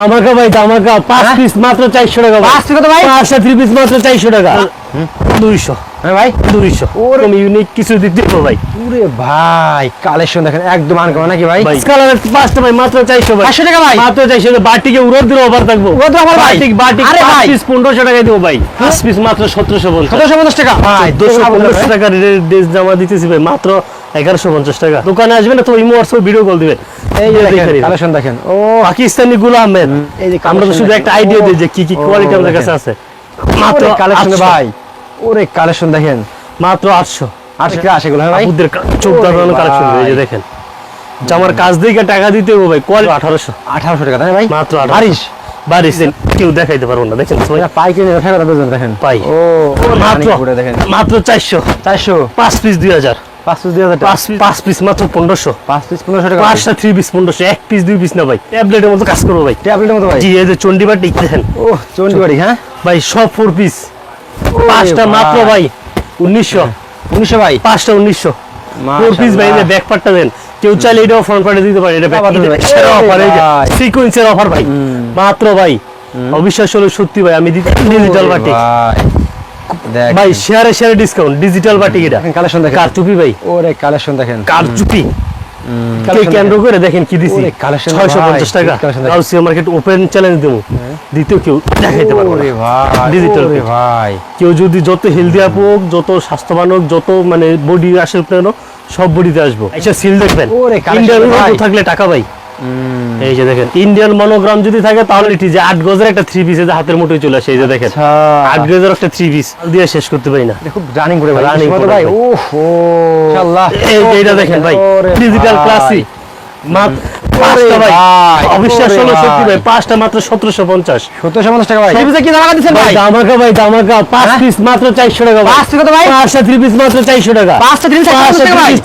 আমাকে ভাই আমাকে পাঁচ হ্যাঁ? পিস মাত্র চারশো টাকা পাঁচ টাকা তো ভাই? পাঁচটা থ্রি পিস মাত্র চারশো টাকা। দুইশো। হ্যাঁ ভাই? দুইশো। ওরকম ইউনিক কিছু দিতে হবে ভাই। ওরে ভাই কালেকশন দেখেন একদম আনকমন নাকি ভাই? কালারের পাঁচটা ভাই মাত্র চারশো ভাই। 500 টাকা ভাই? মাত্র চারশো বাটিকে উড়োর দিলে অফার থাকব? বাটিক বাটিক আরে ভাই। পিস পনেরোশো টাকায় দেবো ভাই। পাঁচ পিস মাত্র সতেরোশো পঞ্চাশ। সতেরোশো পঞ্চাশ টাকা? ভাই দুশো টাকা। ড্রেস জামা দিতেছি ভাই মাত্র এগারোশো পঞ্চাশ টাকা। দোকানে আসবে না তো ইমো হোয়াটসঅ্যাপ ভিডিও কল দিবেন। এই যে দেখেন কালেকশন দেখেন। ও পাকিস্তানি গুলো এই যে আমরা তো শুধু একটা আইডিয়া দিই যে কি কি কোয়ালিটি আমাদের কাছে আছে। মাত্র মাত্র কালেকশন ভাই ওরে কালেকশন দেখেন। মাত্র আটশো। আসে গুলো হ্যাঁ ভাই? আপুদের চোখ দাঁড়ানো কালেকশন এই যে দেখেন। জামার কাজ দিকে টাকা দিতে হবে ভাই কোয়ালিটি আঠারোশো। আঠারোশো টাকা তাই ভাই? মাত্র বারিশ। কেউ দেখাইতে পারব না দেখেন পাইকারি ব্যবসা দেখেন। পাই। ও মাত্র চারশো। চারশো। পাঁচ পিস দুই হাজার। পাঁচশো দুই হাজার টাকা। পাঁচ পিস মাত্র পনেরোশো। পাঁচ পিস পনেরোশো টাকা। পাঁচটা থ্রি পিস পনেরোশো। এক পিস দুই পিস না ভাই। ট্যাবলেটের মতো কাজ করব ভাই। ট্যাবলেটের মতো ভাই। জি এই যে চন্ডিবার দেখেন। ও চন্ডিবাড়ি হ্যাঁ? ভাই সব ফোর পিস পাঁচটা মাত্র ভাই। উনিশশো। উনিশশো ভাই? পাঁচটা উনিশশো। ফোর পিস ভাই ব্যাক পার্টটা দেন। কেউ চাইলে এটাও ফ্রন্ট পার্টে দিতে পারে। এটা ব্যাক দিতে। অফার ভাই। সিকোয়েন্সের অফার ভাই। মাত্র ভাই। অবিশ্বাস হলো সত্যি ভাই আমি ডিজিটাল বাটি ভাই শেয়ারে শেয়ারে ডিসকাউন্ট ডিজিটাল বাটি এটা কালেকশন দেখেন। কারচুপি ভাই। ওরে কালেকশন দেখেন। কারচুপি। কেন্দ্র করে দেখেন কি দিছি? ছয়শো পঞ্চাশ টাকা। কি collection মার্কেট ওপেন চ্যালেঞ্জ দেবো। দ্বিতীয় কেউ দেখাইতে পারব ওরে ভাই কেউ। যদি যত হেলদি আপ হোক যত স্বাস্থ্যবান হোক যত মানে বডি আসে সব বডিতে আসব। আচ্ছা সিল দেখবেন। ওরে, ভাই। থাকলে টাকা ভাই। এই যে দেখেন ইন্ডিয়ান মনোগ্রাম যদি থাকে তাহলে এটি যে আট গজের একটা থ্রি পিস হাতের মুঠোয় চলে আসে এই যে দেখেন। আচ্ছা। আট গজের একটা থ্রি পিস দিয়ে শেষ করতে পারি না। খুব রানিং করে করে ভাই। ওহ। ইনশাআল্লাহ এই যে এটা দেখেন ভাই। ফিজিক্যাল ডিজিটাল ক্লাসিক পাঁচটা ভাই। ভাই, অবিশ্বাস ওরে হলো সত্যি ভাই ভাই। পাঁচটা মাত্র সতেরোশো পঞ্চাশ। সত্তরশো পঞ্চাশ টাকা ভাই। কি দাম দিচ্ছেন ভাই দামাকা ভাই দামাকা পাঁচ? পিস মাত্র চারশো টাকা ভাই। পাঁচ টাকা ভাই? পাঁচটা থ্রি পিস মাত্র চারশো টাকা। পাঁচটা three piece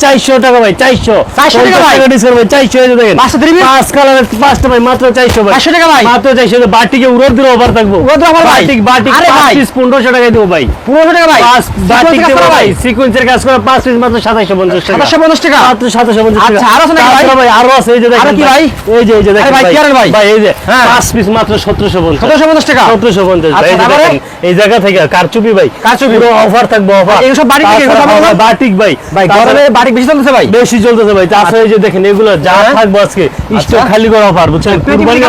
চারশো টাকা ভাই? চারশো চারশো। টাকা ভাই? ডিসকাউন্ট ভাই চারশো এই দেখেন। পাঁচটা three piece? পাঁচ কালারের পাঁচটা ভাই মাত্র চারশো ভাই। 500 টাকা ভাই? মাত্র চারশো বাটিকে উড়োর দিলে অফার থাকব। উড়োর দিলে বাটিক বাটিক পাঁচ পিস পনেরোশো টাকায় দেবো ভাই। পনেরোশো টাকা ভাই। পাঁচ বাটিক দেবো ভাই। সিকুয়েন্সের কাজ করা পাঁচ পিস মাত্র সাতাইশো পঞ্চাশ টাকা। সাতাশশো পঞ্চাশ টাকা। মাত্র সাতাশো পঞ্চাশ টাকা। আচ্ছা, আরও আছে নাকি ভাই? তাছাড়া ভাই আরও আছে এই যে দেখেন কি ভাই? এই যে এই যে দেখেন ভাই, কি ভাই? ভাই এই যে হ্যাঁ। পাঁচ পিস মাত্র সতেরোশো পঞ্চাশ সতেরোশো পঞ্চাশ টাকা সতেরোশো পঞ্চাশ ভাই, এই যে তারপরে? দেখেন, এই জায়গা থেকে কারচুপি ভাই কারচুপি। পুরো অফার থাকবে অফার এগুলো সব বাটিক এগুলো সব বাটিক ভাই ভাই গরমে বাড়ি বেশি চলতেছে ভাই বেশি চলতেছে ভাই তাছাড়া এই যে দেখেন এগুলো যা থাকবে থাকব আজকে স্টক আচ্ছা। খালি করে অফার বুঝছেন কুরবানি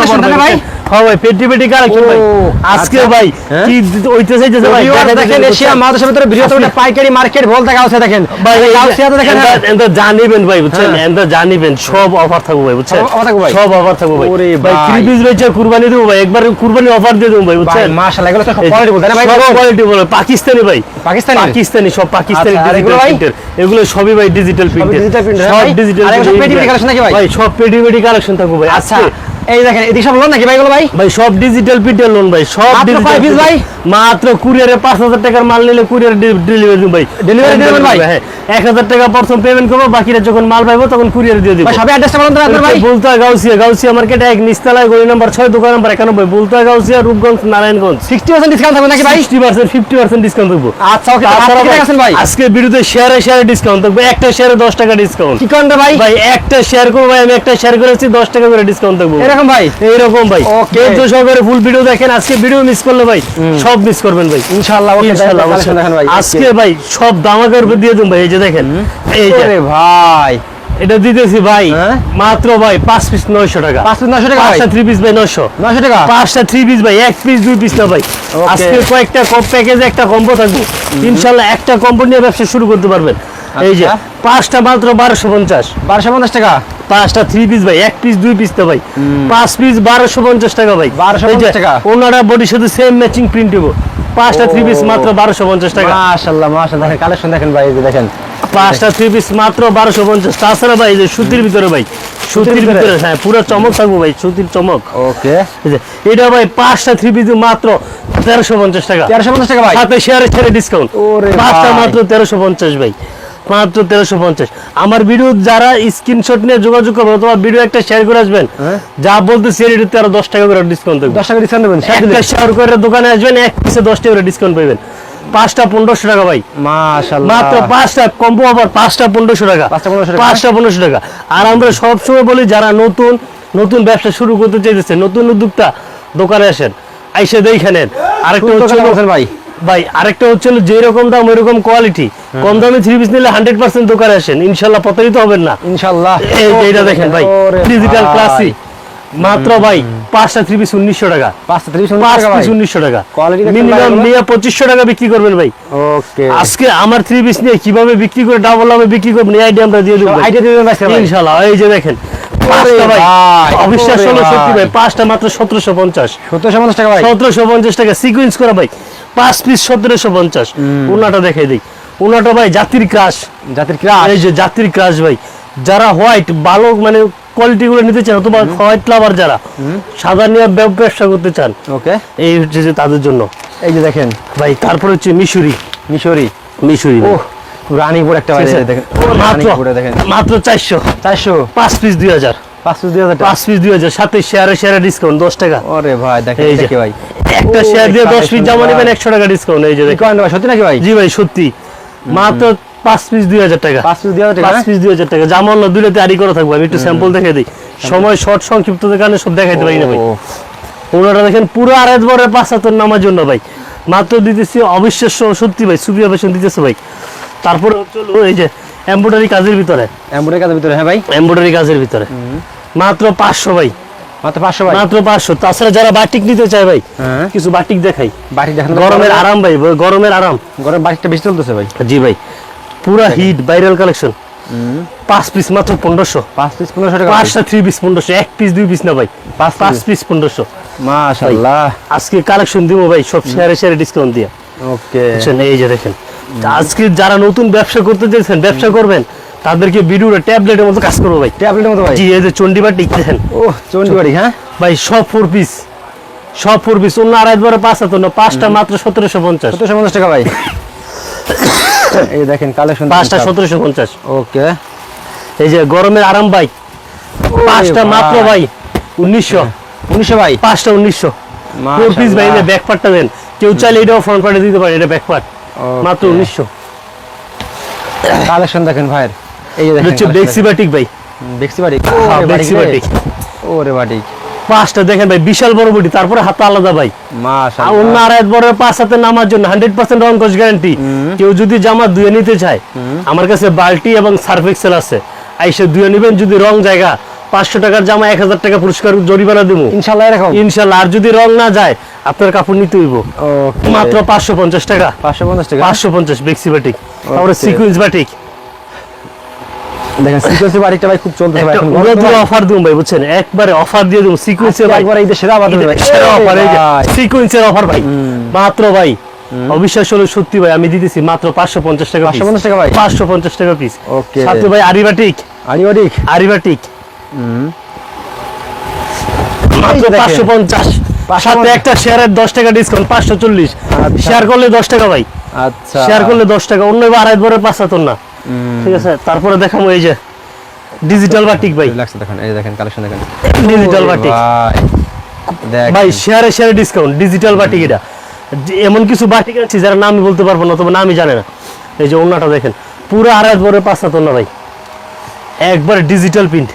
ভাই? থাকবে। হ্যাঁ ভাই পেটি পেটি কালেকশন ভাই আজকে। ভাই? কি ওইতে চাইতেছে ভাই দেখেন এশিয়া মহাদেশের ভিতরে বৃহত্তম একটা পাইকারি মার্কেট বলতে গাউসে দেখেন ভাই গাউসিয়াতে দেখেন এনটা-। জানিবেন ভাই বুঝছেন। জানিবেন সব অফার থাকবে ভাই বুঝছেন সব offer থাকবে ভাই? সব অফার থাকবে ভাই ওরে ভাই ভাই। থ্রি পিস বেচে কুরবানি দেবো ভাই একবার কুরবানি অফার দিয়ে দেবো ভাই বুঝছেন মাশাআল্লাহ এগুলো সব কোয়ালিটি বলতে না ভাই সব কোয়ালিটি বলে পাকিস্তানি ভাই পাকিস্তানি পাকিস্তানি সব পাকিস্তানি আচ্ছা, ডিজিটাল এগুলো এগুলো সবই ভাই ডিজিটাল প্রিন্টের সব? ডিজিটাল সব পেটি পেটি collection নাকি ভাই? ভাই সব পেটি পেটি কালেকশন থাকবে ভাই আচ্ছা এই দেখেন এদিকে সব লোন নাকি ভাই এগুলো ভাই? ভাই সব ডিজিটাল প্রিন্টের লোন ভাই সব piece print। ভাই? মাত্র কুরিয়ারে পাঁচ হাজার টাকার মাল নিলে কুরিয়ার ডেলিভারি দিন ভাই। Home দিবেন ভাই? হ্যাঁ। এক হাজার টাকা প্রথম পেমেন্ট করব বাকিটা যখন মাল পাইবো তখন কুরিয়ার দিয়ে দিব। ভাই সবে অ্যাড্রেসটা বলুন তো আপনার ভাই। বলতে গাউসিয়া গাউসিয়া মার্কেট এক নিস্তালায় গলি নাম্বার ছয় দোকান নাম্বার একানব্বই বলতে গাউসিয়া রূপগঞ্জ নারায়ণগঞ্জ। 60% ডিসকাউন্ট থাকবে নাকি ভাই? Sixty percent fifty percent discount দেবো আচ্ছা ওকে তারপরে আছেন ভাই। আজকে ভিডিওতে শেয়ারে শেয়ারে ডিসকাউন্ট থাকবে একটা শেয়ারে দশ টাকা ডিসকাউন্ট কি করেন রে ভাই? ভাই একটা শেয়ার করব ভাই আমি একটা শেয়ার করেছি দশ টাকা করে ডিসকাউন্ট থাকব। এরকম ভাই ভাই। সহকারে ফুল ভিডিও দেখেন আজকে ভিডিও মিস করলে ভাই সব মিস করবেন ভাই। ইনশাআল্লাহ ওকে ইনশাআল্লাহ, দেখেন ভাই আজকে ভাই সব দামাকের উপর দিয়ে দিন ভাই এই যে দেখেন এই যে। আরে ভাই। এটা দিতেছি ভাই হ্যাঁ? মাত্র ভাই পাঁচ পিস নয়শো টাকা। পাঁচ পিস 900 টাকা পাঁচটা থ্রি পিস ভাই নয়শো। 900 টাকা? পাঁচটা থ্রি পিস ভাই এক পিস দুই পিস না ভাই। আজকে কয়েকটা কম প্যাকেজে একটা কম্বো থাকবে। ইনশাল্লাহ একটা কম্বো নিয়ে ব্যবসা শুরু করতে পারবেন। এই যে আচ্ছা। পাঁচটা মাত্র বারোশো পঞ্চাশ। 1250 টাকা? পাঁচটা থ্রি পিস ভাই এক পিস দুই পিস না ভাই। পাঁচ পিস বারোশো পঞ্চাশ টাকা ভাই। 1250 এই টাকা। ওনারা বডির সাথে সেম ম্যাচিং প্রিন্ট দেবো। পাঁচটা থ্রি পিস মাত্র বারোশো পঞ্চাশ টাকা। মাশাআল্লাহ দেখেন কালেকশন দেখেন ভাই যে দেখেন। পাঁচটা থ্রি পিস মাত্র বারোশো পঞ্চাশ। তাছাড়া ভাই যে সুতির ভিতরে ভাই সুতির ভিতরে? হ্যাঁ পুরো চমক থাকব ভাই সুতির চমক। ওকে। এটা ভাই পাঁচটা থ্রি পিস মাত্র তেরোশো পঞ্চাশ টাকা। 1350 টাকা ভাই? সাথে শেয়ারে ছেড়ে ডিসকাউন্ট পাঁচটা মাত্র তেরোশো পঞ্চাশ ভাই। মাত্র তেরোশো পঞ্চাশ। আমার ভিডিও যারা স্ক্রিনশট নিয়ে যোগাযোগ করবে অথবা ভিডিও একটা শেয়ার করে আসবেন হ্যাঁ। যা বলতেছি এর আরও দশ টাকা করে ডিসকাউন্ট দেবো 10 টাকা ডিসকাউন্ট দেবেন একটা শেয়ার করে দোকানে আসবেন এক পিসে দশ টাকা করে ডিসকাউন্ট পাবেন পাঁচটা পনেরোশো টাকা ভাই। মাত্র পাঁচটা কম্বো আবার পাঁচটা পনেরোশো টাকা। পাঁচটা পনেরোশো টাকা। আর আমরা সবসময় বলি যারা নতুন নতুন ব্যবসা শুরু করতে চাইতেছে নতুন উদ্যোক্তা দোকানে আসেন আইসে দেখে নেন। আরেকটা ভাই? ভাই আরেকটা হচ্ছে হলো যেরকম দাম ওইরকম কোয়ালিটি কম দামে থ্রি পিস নিলে হান্ড্রেড পার্সেন্ট দোকানে আসেন। ইনশাল্লাহ প্রতারিত হবেন না। ইনশাআল্লাহ এই যে এটা দেখেন ভাই ডিজিটাল ক্লাসিক মাত্র ভাই পাঁচটা থ্রি পিস উনিশশো টাকা। পাঁচটা ভাই পিস উনিশশো টাকা মিনিমাম? নিয়ে পঁচিশশো টাকা বিক্রি করবেন ভাই। ওকে আজকে আমার থ্রি পিস নিয়ে কীভাবে বিক্রি করে ডাবল লাভে বিক্রি করবেন এই আইডিয়া আমরা দিয়ে দেবো আইডিয়া দিবেন ভাই ভাই। ইনশাল্লাহ এই যে দেখেন। অবিশ্বাস হলো সত্যি ভাই। ভাই পাঁচটা মাত্র সতেরোশো পঞ্চাশ। সত্তরশো পঞ্চাশ টাকা সতেরোশো পঞ্চাশ টাকা সিকুয়েন্স করা ভাই। পাঁচ পিস সতেরোশো পঞ্চাশ। উনাটা দেখাই দিই। উনাটা ভাই জাতির ক্রাশ জাতির ক্রাশ এই যে জাতির ক্রাশ ভাই। যারা হোয়াইট ভালো মানে কোয়ালিটি গুলো নিতে চান অথবা হোয়াইট লাভার যারা সাদা নিয়ে ব্যবসা করতে চান ওকে। এই হচ্ছে তাদের জন্য। এই যে দেখেন। ভাই তারপর হচ্ছে মিশুরি। মিশরি। মিশুরি ও রানীপুর একটা দেখেন। মাত্র দেখেন। মাত্র চারশো। চারশো? পাঁচ পিস দুই হাজার। পাঁচশো দুই হাজার পাঁচ পিস দুই হাজার। সাথে শেয়ারে শেয়ারে ডিসকাউন্ট দশ টাকা। ওরে ভাই দেখেন এই যে। ভাই। একটা শেয়ার দিয়ে দশ পিস জামা নেবেন। একশো টাকা ডিসকাউন্ট এই যে দেখেন। করেন ভাই সত্যি নাকি ভাই? জি ভাই সত্যি। মাত্র পাঁচ পিস দুই হাজার টাকা। পাঁচ পিস দুই হাজার টাকা পাঁচ হ্যাঁ? পিস দুই হাজার টাকা। জামা আরি করা থাকব আমি একটু স্যাম্পল দেখে দিই। সময় শর্ট সংক্ষিপ্ততার কারণে সব দেখাইতে পারি না ভাই। ওনারা দেখেন পুরো আড়াই বরের পাঁচ হাতের নামার জন্য ভাই। মাত্র দিতেছি অবিশ্বাস্য সত্যি ভাই সুপ্রিয়া বেশন দিতেছে ভাই। তারপরে হলো এই যে এমব্রয়ডারি কাজের ভিতরে। এমব্রয়ডারি কাজের ভিতরে হ্যাঁ ভাই? এমব্রয়ডারি কাজের ভিতরে। মাত্র পাঁচশো ভাই। মাত্র পাঁচশো মাত্র পাঁচশো। তাছাড়া যারা বাটিক নিতে চায় ভাই হ্যাঁ। কিছু বাটিক দেখাই। বাড়ি দেখেন গরমের আরাম ভাই গরমের আরাম। গরম বাড়িটা বেশি চলতেছে ভাই। জি ভাই। পুরা হিট ভাইরাল কালেকশন পাঁচ পিস মাত্র পনেরোশো। পাঁচ পিস পনেরোশো টাকা পাঁচটা থ্রি পিস পনেরোশো। এক পিস দুই পিস না ভাই। পাঁচ পাঁচ পিস পনেরোশো। মাশাআল্লাহ আজকে কালেকশন দিব ভাই সব শেয়ারে শেয়ারে ডিসকাউন্ট দিয়ে। ওকে এই যে দেখেন। আজকে যারা নতুন ব্যবসা করতে চাইছেন ব্যবসা করবেন তাদেরকে ভিডিওটা ট্যাবলেটের মতো কাজ করব ভাই। ট্যাবলেটের মতো ভাই? জি এই যে টিক দেখেন। ও চন্ডিবাড়ি হ্যাঁ? ভাই সব ফোর পিস সব ফোর পিস অন্য আড়াই বারে পাঁচ হাত না পাঁচটা মাত্র সতেরোশো পঞ্চাশ। সত্তরশো পঞ্চাশ টাকা ভাই। এই দেখেন কালেকশন পাঁচটা সতেরোশো পঞ্চাশ। ওকে। এই যে গরমের আরাম বাইক পাঁচটা মাত্র ভাই উনিশশো। উনিশশো ভাই? পাঁচটা উনিশশো। ফোর পিস ভাই। ব্যাক পার্টটা দেন। কেউ চাইলে এটাও ফ্রন্ট পার্টে দিতে পারে এটা ব্যাক পার্ট. মাত্র উনিশশো। কালেকশন দেখেন ভাইয়ের। এই যে দেখেন হচ্ছে বেক্সিবাটিক ভাই। হ্যাঁ, বাটিক ওরে বাড়ি পাঁচটা দেখেন ভাই বিশাল বড় বডি তারপরে হাত আলাদা ভাই। বড় পাঁচ হাতে নামার জন্য হান্ড্রেড পার্সেন্ট রং গ্যারান্টি। কেউ যদি জামা ধুয়ে নিতে চায় আমার কাছে বাল্টি এবং সার্ফ এক্সেল আছে। আইসে ধুয়ে নিবেন যদি রং জায়গা পাঁচশো টাকার জামা এক হাজার টাকা পুরস্কার জরিমানা দেবো ইনশাল্লাহ ইনশাল্লাহ আর যদি রং না যায় আপনার কাপড় নিতে হইব। মাত্র পাঁচশো পঞ্চাশ টাকা। পাঁচশো পঞ্চাশ টাকা? পাঁচশো পঞ্চাশ বেক্সি বাটিক। তারপরে. Sequence batik. দেখেন সিকোয়েন্সি বাড়িটা ভাই খুব চলতেছে ভাই। এখন অফার ভাই। বুঝছেন? একবারে অফার দিয়ে দেবো সিকুয়েন্সে ভাই। একবার এই সেরা বাদ ভাই। সেরা অফার এই সিকুয়েন্সের অফার ভাই। মাত্র ভাই। অবিশ্বাস হলো সত্যি ভাই আমি দিতেছি মাত্র পাঁচশো পঞ্চাশ টাকা 550 টাকা ভাই? পাঁচশো পঞ্চাশ টাকা পিস. সাথে ভাই আরিবাটিক আরিবাটিক আরিবাটিক মাত্র পাঁচশো পঞ্চাশ। 550 সাথে একটা শেয়ারের দশ টাকা ডিসকাউন্ট পাঁচশো চল্লিশ। আচ্ছা। শেয়ার করলে দশ টাকা ভাই। আচ্ছা। শেয়ার করলে দশ টাকা অন্য আড়াই বড় পাঁচ হাতর না ঠিক আছে তারপরে দেখাবো এই যে ডিজিটাল বাটিক ভাই। লাগছে দেখেন এই দেখেন কালেকশন দেখেন। ডিজিটাল বাটিক ভাই শেয়ারে শেয়ারে ডিসকাউন্ট ডিজিটাল বাটিক এটা। এমন কিছু বাটিক আছে যারা নামই বলতে পারব না তবে নামই জানে না। এই যে অন্যটা দেখেন পুরো আড়াই বড় পাঁচ হাতর না ভাই। একবার ডিজিটাল প্রিন্ট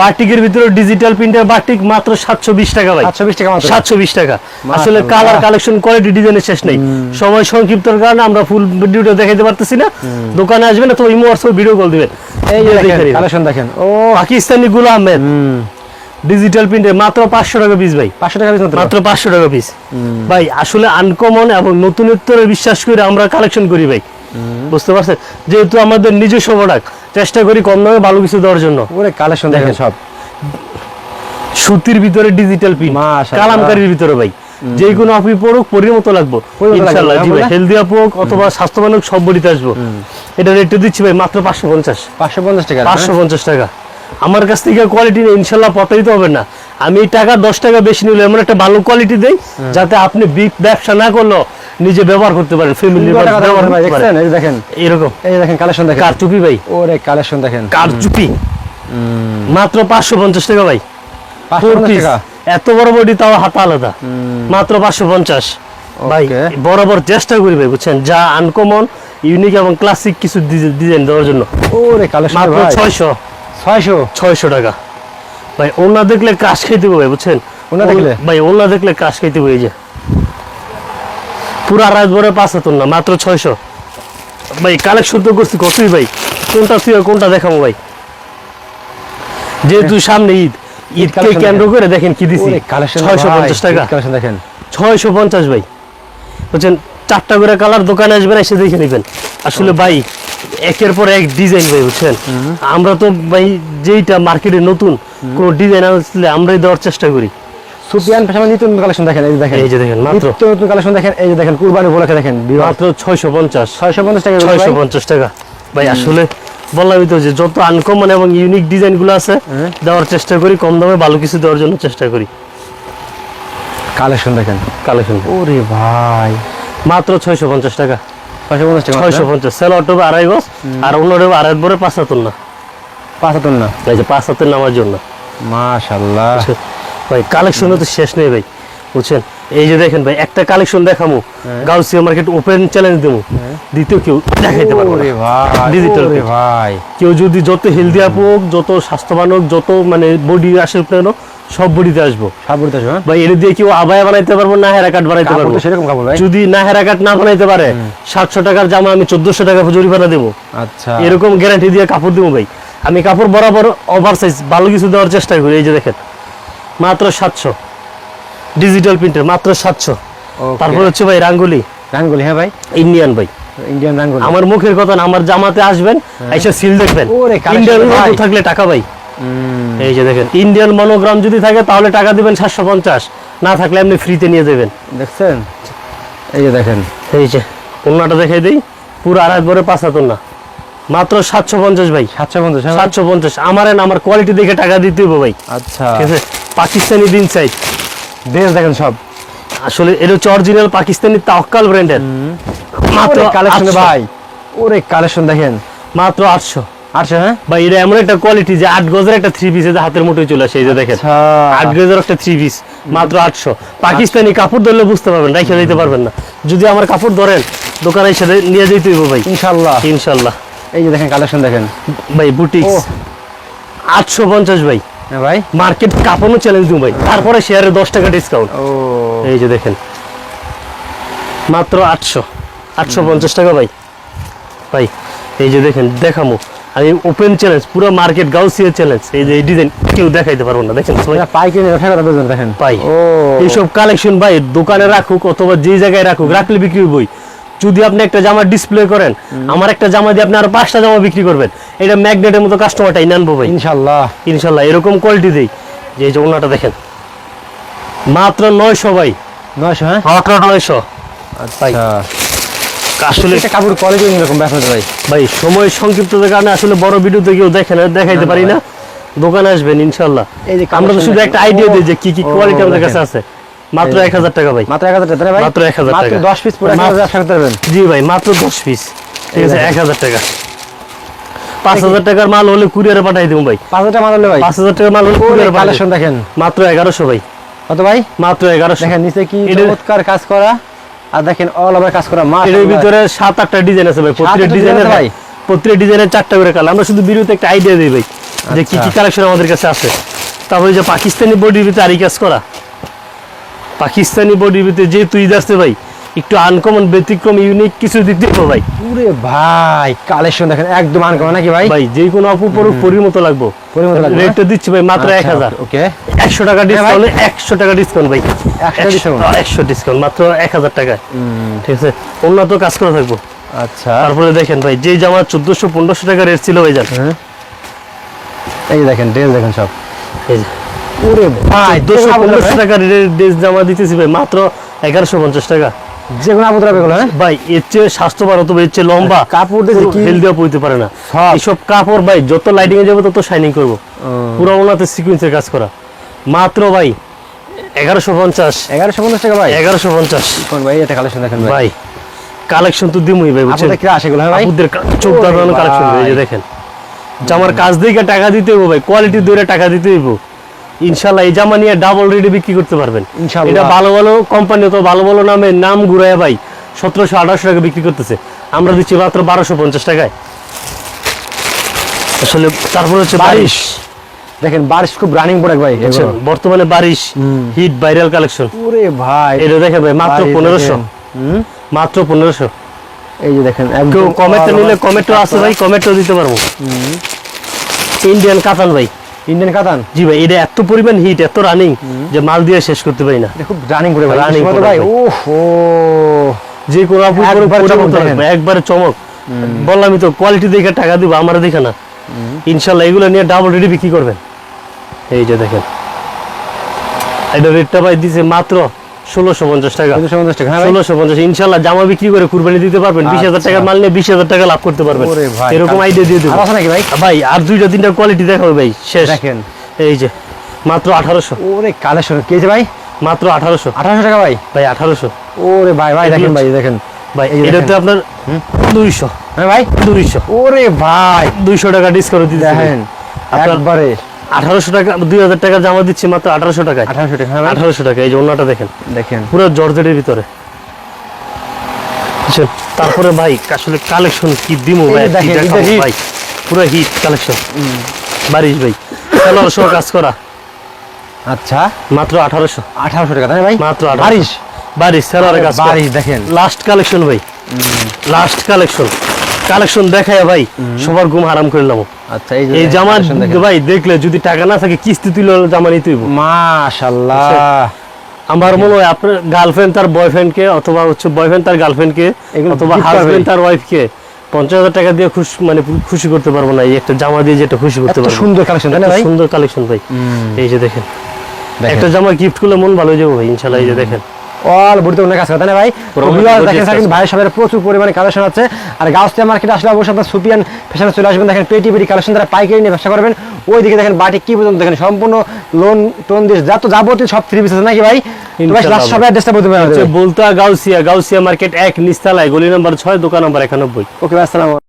বাটিকের ভিতরে ডিজিটাল প্রিন্টের বাটিক মাত্র সাতশো বিশ টাকা ভাই। 720 টাকা মাত্র। সাতশো বিশ টাকা। আসলে কালার কালেকশন কোয়ালিটি ডিজাইনের শেষ নেই। সময় সংক্ষিপ্তর কারণে আমরা ফুল ভিডিওটা দেখাতে পারতেছি না। দোকানে আসবেন না তো ইমো হোয়াটসঅ্যাপ ভিডিও কল দিবেন। এই যে দেখেন কালেকশন দেখেন। ও পাকিস্তানি গুলো আহমেদ ডিজিটাল প্রিন্টে মাত্র পাঁচশো টাকা পিস ভাই। পাঁচশো টাকা পিস মাত্র। মাত্র পাঁচশো টাকা পিস ভাই আসলে আনকমন এবং নতুনত্বের বিশ্বাস করে আমরা কালেকশন করি ভাই। বুঝতে পারছেন? যেহেতু আমাদের নিজস্ব প্রোডাক্ট চেষ্টা করি কম দামে ভালো কিছু দেওয়ার জন্য। ওরে কালেকশন দেখেন সব। সুতির ভিতরে ডিজিটাল প্রিন্ট মাশাআল্লাহ। কালামকারীর ভিতরে ভাই। যে কোনো আপনি পড়ুক পরির মতো লাগবো। লাগবে, জি ভাই হেলদি আপ হোক অথবা স্বাস্থ্যবান হোক সব বডিতে আসব। এটা রেটে দিচ্ছি ভাই মাত্র পাঁচশো পঞ্চাশ। পাঁচশো পঞ্চাশ টাকা। পাঁচশো পঞ্চাশ টাকা। আমার কাছ থেকে কোয়ালিটি ইনশাল্লাহ প্রতারিত হবে না। আমি টাকা দশ টাকা বেশি নিলে এমন একটা ভালো কোয়ালিটি দেই যাতে আপনি বি- ব্যবসা না করলেও নিজে ব্যবহার করতে পারেন ফ্যামিলি ব্যবহার দেখেন করতে পারেন? এই দেখেন। এরকম এই দেখেন কালেকশন দেখেন। কারচুপি ভাই। ওরে কালেকশন দেখেন। কারচুপি। মাত্র পাঁচশো পঞ্চাশ টাকা ভাই। এত বড় বডি তাও হাত আলাদা। মাত্র পাঁচশো পঞ্চাশ। ভাই বরাবর চেষ্টা করি ভাই বুঝছেন? যা আনকমন ইউনিক এবং ক্লাসিক কিছু ডিজাইন দেওয়ার জন্য। ওরে কালেকশন মাত্র ছয়শো। ছয়শো? ছয়শো টাকা। ভাই ওনা দেখলে ক্রাশ খাইতে হবে বুঝছেন? ওড়না দেখলে? ভাই ওনা দেখলে ক্রাশ খাইতে হবে এই যে। পুরা রাত ভরে পাঁচ হাতুন না মাত্র ছয়শো। ভাই কালেকশন তো করছি কতই ভাই। কোনটা তুই কোনটা দেখাবো ভাই? যেহেতু সামনে ঈদ ঈদকে কেন্দ্র করে দেখেন কি দিছি। ছয়শো পঞ্চাশ টাকা। কালেকশন দেখেন। ছয়শো পঞ্চাশ ভাই। বুঝছেন চারটা করে কালার দোকানে আসবেন এসে দেখে নেবেন। আসলে ভাই একের পর এক ডিজাইন ভাই বুঝছেন? আমরা তো ভাই যেইটা মার্কেটে নতুন কোন ডিজাইন আসলে আমরাই দেওয়ার চেষ্টা করি। নিত্য নতুন কালেকশন দেখেন এই দেখেন। এই যে দেখেন, মাত্র। নিত্য নতুন কালেকশন দেখেন এই যে দেখেন কুরবানি উপলক্ষে দেখেন মাত্র ছয়শো পঞ্চাশ। ছয়শো পঞ্চাশ টাকা ছয়শো পঞ্চাশ টাকা। ভাই আসলে বললামই তো যে যত আনকমন এবং ইউনিক ডিজাইনগুলো আছে হ্যাঁ। দেওয়ার চেষ্টা করি কম দামে ভালো কিছু দেওয়ার জন্য চেষ্টা করি। কালেকশন দেখেন। কালেকশন ওরে ভাই। মাত্র ছয়শো পঞ্চাশ টাকা। ছয়শো পঞ্চাশ টাকা ছয়শো পঞ্চাশ। সেল অটো আড়াই গজ আর অন্যটা আড়াই বরে পাঁচ হাতুন না। পাঁচ হাতুন না? এই যে পাঁচ হাতের নামার জন্য। মাশাল্লাহ ভাই কালেকশনে তো শেষ নেই ভাই বুঝছেন? এই যে দেখেন ভাই একটা কালেকশন দেখামু গাউসিয়া মার্কেট ওপেন চ্যালেঞ্জ দেবো দ্বিতীয় কেউ দেখাইতে পারব না। ভাই কেউ। যদি যত হেলদি আপ হোক যত স্বাস্থ্যবান হোক যত মানে বডি কেন সব বডিতে আসব। আসবে হ্যাঁ? ভাই এটা দিয়ে কেউ আবায়া বানাইতে পারব না হেরা কাট বানাইতে পারব? সেরকম কাপড় ভাই। যদি না হেরা কাট না বানাইতে পারে সাতশো টাকার জামা আমি চোদ্দশো টাকা জরিমানা দেবো। আচ্ছা। এরকম গ্যারান্টি দিয়ে কাপড় দেবো ভাই। আমি কাপড় বরাবর ওভার সাইজ ভালো কিছু দেওয়ার চেষ্টা করি এই যে দেখেন। মাত্র সাতশো। ডিজিটাল প্রিন্টের মাত্র সাতশো। Okay. তারপর হচ্ছে ভাই রাঙ্গুলি। রাঙ্গুলি হ্যাঁ ভাই? ইন্ডিয়ান ভাই। ইন্ডিয়ান রাঙ্গুলি। আমার মুখের কথা না আমার জামাতে আসবেন এসে সিল দেখবেন। ইন্ডিয়ান থাকলে টাকা ভাই। এই যে দেখেন ইন্ডিয়ান মনোগ্রাম যদি থাকে তাহলে টাকা দিবেন সাতশো পঞ্চাশ না থাকলে আপনি ফ্রিতে নিয়ে দেবেন দেখছেন? এই যে দেখেন। এই যে অন্যটা দেখাই দিই পুরো আড়াই বরে পাঁচ হাতুন না মাত্র সাতশো পঞ্চাশ ভাই। সাতশো পঞ্চাশ হ্যাঁ? সাতশো পঞ্চাশ আমার আমার কোয়ালিটি দেখে টাকা দিতে হবে ভাই। আচ্ছা। ঠিক আছে? পাকিস্তানি দিন চাই। ড্রেস দেখেন সব। আসলে এটা হচ্ছে অরিজিনাল পাকিস্তানি তাওয়াক্কাল ব্র্যান্ডের মাত্র কালেকশন ভাই। ওরে কালেকশন দেখেন। মাত্র আটশো। আটশো হ্যাঁ? ভাই এটা এমন একটা কোয়ালিটি যে আট গজের একটা থ্রি পিস হাতের মুঠোয় চলে আসে এই যে দেখেন। আচ্ছা। আট গজের একটা থ্রি পিস মাত্র আটশো। পাকিস্তানি কাপড় ধরলে বুঝতে পারবেন দিতে পারবেন না। যদি আমার কাপড় ধরেন নিয়ে যেতে হইব ভাই। ইনশাল্লাহ। ইনশাল্লাহ। এই যে দেখেন কালেকশন দেখেন। ভাই বুটিক্স আটশো পঞ্চাশ ভাই। হ্যাঁ ভাই। মার্কেট কাপড়ও চ্যালেঞ্জ দিন ভাই। তারপরে শেয়ারে দশ টাকা ডিসকাউন্ট ও। এই যে দেখেন। মাত্র আটশো। আটশো পঞ্চাশ টাকা ভাই। ভাই এই যে দেখেন দেখামো। আমি ওপেন চ্যালেঞ্জ পুরো মার্কেট গাউসিয়া চ্যালেঞ্জ এই যে ডিজাইন কেউ দেখাইতে পারব না দেখেন ব্যবসা করা দেখেন। পাই। এইসব কালেকশন ভাই দোকানে রাখুক অথবা যেই জায়গায় রাখুক রাখলে বিক্রি বই যদি আপনি একটা জামা ডিসপ্লে করেন আমার একটা জামা দিয়ে আপনি আরও পাঁচটা জামা বিক্রি করবেন। এটা ম্যাগনেটের মতো কাস্টমারটাই আনব ভাই। ইনশাল্লাহ। ইনশাল্লাহ এরকম কোয়ালিটি দেই। যে এই যে ওনাটা দেখেন। মাত্র নয়শো ভাই। নয়শো হ্যাঁ? নয়শো। আচ্ছা। আসলে এটা কাপড় কোয়ালিটি এরকম ব্যবসা ভাই। ভাই সময় সংক্ষিপ্ততার কারণে আসলে বড় ভিডিওতে কেউ দেখে না দেখাইতে পারি না। দোকানে আসবেন আমরা তো শুধু একটা আইডিয়া দিই যে কি কি কোয়ালিটি আমাদের কাছে আছে। মাত্র এই এক হাজার টাকা ভাই। মাত্র এক হাজার টাকা ভাই? মাত্র 1000 মাত্র টাকা। দশ পিস পুরো এক মাত্র- হাজার ব্যবসা করতে জি ভাই মাত্র দশ পিস ঠিক আছে দেখেন। এক হাজার টাকা। পাঁচ হাজার টাকার মাল হলে কুরিয়ারে পাঠাই দেবো ভাই। পাঁচ হাজার টাকা মারলে ভাই। পাঁচ হাজার টাকার মাল হলে কুরিয়ারে পাঠাই কালেকশন দেখেন। মাত্র এগারোশো ভাই। কত ভাই? মাত্র এগারোশো। দেখেন নিচে কি চমৎকার কাজ করা। আর দেখেন অল ওভার কাজ করা মাছ এর ভিতরে সাত আটটা ডিজাইন আছে ভাই। প্রত্যেক ডিজাইনের ভাই? প্রত্যেক ডিজাইনের চারটা করে কালার আমরা শুধু ভিডিওতে একটা আইডিয়া দেই ভাই যে কি কি আচ্ছা। কালেকশন আমাদের কাছে আছে। তারপরে যে পাকিস্তানি বডির ভিতরে আরি কাজ করা। পাকিস্তানি বডির ভিতরে যে তুই আসছে ভাই একটু আনকমন ব্যতিক্রম ইউনিক কিছু দিতে হবে ভাই। পুরে ভাই কালেকশন দেখেন একদম আনকমন নাকি ভাই? ভাই যে কোনো অপু পরির মতো লাগবো। পরির মতো লাগবে, রেটটা দিচ্ছি ভাই মাত্র এক হাজার। ওকে। একশো টাকা ডিসকাউন্ট একশো টাকা ডিসকাউন্ট ভাই। 100 discount? একশো ডিসকাউন্ট মাত্র এক হাজার টাকায়। ঠিক আছে? উন্নত কাজ করে থাকব। আচ্ছা। তারপরে দেখেন ভাই যে জামা চোদ্দশো পনেরোশো টাকা রেট ছিল ভাই হ্যাঁ। এই যে দেখেন ড্রেস দেখেন সব। এই যে। পুরে ভাই পনেরোশো আপুরা টাকা ড্রেস জামা দিতেছি ভাই মাত্র এগারোশো পঞ্চাশ টাকা। যে কোনো হ্যাঁ? ভাই এর চেয়ে স্বাস্থ্যবার অথবা এর চেয়ে লম্বা কাপড় দেখে কি? হেলদি পড়তে পারে না। এইসব কাপড় ভাই যত লাইটিং এ যাবে তত শাইনিং করব। পুরো ওনাতে সিকুয়েন্সের কাজ করা। মাত্র ভাই এগারোশো পঞ্চাশ। এগারোশো পঞ্চাশ টাকা ভাই? এগারোশো পঞ্চাশ। ভাই এটা কালেকশন দেখেন ভাই। কালেকশন তো দিমুই ভাই বুঝছেন? আপনাদের কি আসে হ্যাঁ ভাই? আপুদের কা- চোখ দাঁড়ানো কালেকশন এই যে। দেখেন। জামার কাজ দিয়ে টাকা দিতে হইব ভাই কোয়ালিটি ধরে টাকা দিতে হইব। ইনশাল্লাহ এই জামা নিয়ে ডাবল রেটে বিক্রি করতে পারবেন। এটা ভালো ভালো কোম্পানি তো ভালো ভালো নামে নাম ঘুরায় ভাই সতেরোশো আঠারোশো টাকা বিক্রি করতেছে। আমরা দিচ্ছি মাত্র বারোশো পঞ্চাশ টাকায়। আসলে তারপর হচ্ছে বারিশ। দেখেন বারিশ খুব রানিং প্রোডাক্ট ভাই বর্তমানে বারিশ হিট ভাইরাল কালেকশন ওরে ভাই। এটা দেখেন ভাই মাত্র পনেরোশো। মাত্র পনেরোশো। এই যে দেখেন কেউ একদম all নিলে কমেন্টও আছে ভাই কমেটো দিতে পারব। ইন্ডিয়ান কাতান ভাই। ইন্ডিয়ান কাতান? জি ভাই এটা এত পরিমাণ হিট এত রানিং যে মাল দিয়ে শেষ করতে পারি না। খুব রানিং করে রানিং ভাই। ওহো। যে কোনো একবারে চমক বললামই তো কোয়ালিটি দেখে টাকা দিব আমার দেখে না। ইনশাল্লাহ এগুলো নিয়ে ডাবল রেডি বিক্রি করবেন। এই যে দেখেন। এটা রেটটা ভাই দিছে মাত্র ষোলোশো পঞ্চাশ টাকা। দুশো পঞ্চাশ টাকা। হ্যাঁ ষোলোশো পঞ্চাশ। ইনশাল্লাহ জামা বিক্রি করে কুরবানি দিতে পারবেন। বিশ হাজার আচ্ছা। টাকার মাল নিয়ে বিশ হাজার টাকা লাভ করতে পারবেন। এরকম আইডিয়া দিয়ে দেবো। নাকি ভাই? ভাই আর দুইটা তিনটা কোয়ালিটি দেখাবে ভাই। শেষ। দেখেন। এই যে মাত্র আঠারোশো। ওরে কালেকশন। কি ভাই? মাত্র আঠারোশো। আঠারোশো টাকা ভাই? ভাই আঠারোশো। ওরে ভাই ভাই দেখেন ভাই দেখেন। ভাই এটাতে দেখেন। আপনার দুইশো। হ্যাঁ ভাই? দুইশো। ওরে ভাই। দুইশো টাকা ডিসকাউন্ট দিতে দেখেন একবারে। আঠারোশো টাকা দুই হাজার টাকা জামা দিচ্ছি মাত্র আঠারোশো টাকায়। আঠারোশো টাকা হ্যাঁ আঠারোশো টাকা এই যে অন্যটা দেখেন। দেখেন। পুরো জর্জেটের ভিতরে। তারপরে ভাই আসলে কালেকশন কি দিমু ভাই? পুরো হিট কালেকশন। বারিশ ভাই সহ কাজ করা। আচ্ছা। মাত্র আঠারোশো। আঠারোশো টাকা তাই ভাই? মাত্র বারিশ। বারিশ সেলারের কাজ বারিশ দেখেন। লাস্ট কালেকশন ভাই। লাস্ট কালেকশন কালেকশন দেখায় ভাই সবার ঘুম হারাম করলাম আচ্ছা এই এই জামা ভাই দেখলে যদি টাকা না থাকে কিস্তি তুলে জামা নিতে হইব। মাশাআল্লাহ। আমার মনে হয় আপনার গার্লফ্রেন্ড তার বয়ফ্রেন্ডকে অথবা হচ্ছে বয়ফ্রেন্ড তার গার্লফ্রেন্ডকে অথবা হাজবেন্ড। তার ওয়াইফকে পঞ্চাশ হাজার টাকা দিয়ে খুশি মানে খুশি করতে পারব না এই একটা জামা দিয়ে যেটা খুশি করতে পারব। সুন্দর কালেকশন তাই না ভাই? সুন্দর কালেকশন ভাই। এই যে দেখেন। একটা জামা গিফট করলে মন ভালো হয়ে যাব ভাই ইনশাল্লাহ এই যে দেখেন। অল বডিতে অনেক কাজ করে তাই না ভাই। তো দেখেন কিন্তু ভাইয়ের সবের প্রচুর পরিমাণে কালেকশন আছে। আর গাউসিয়া মার্কেটে আসলে অবশ্যই আপনার সুপিয়ান ফ্যাশনে চলে আসবেন। দেখেন পেটি পেটি কালেকশন তারা পাইকারি নিয়ে ব্যবসা করবেন ওইদিকে দেখেন বাটি কি পর্যন্ত দেখেন সম্পূর্ণ লোন টোন দিয়ে যত যাবতীয় সব থ্রি পিস আছে নাকি ভাই? তো সবাই বলতে গাউসিয়া গাউসিয়া মার্কেট এক নিস্তালায় গলি নাম্বার ছয় দোকান নাম্বার একানব্বই। ওকে ভাই আসসালামু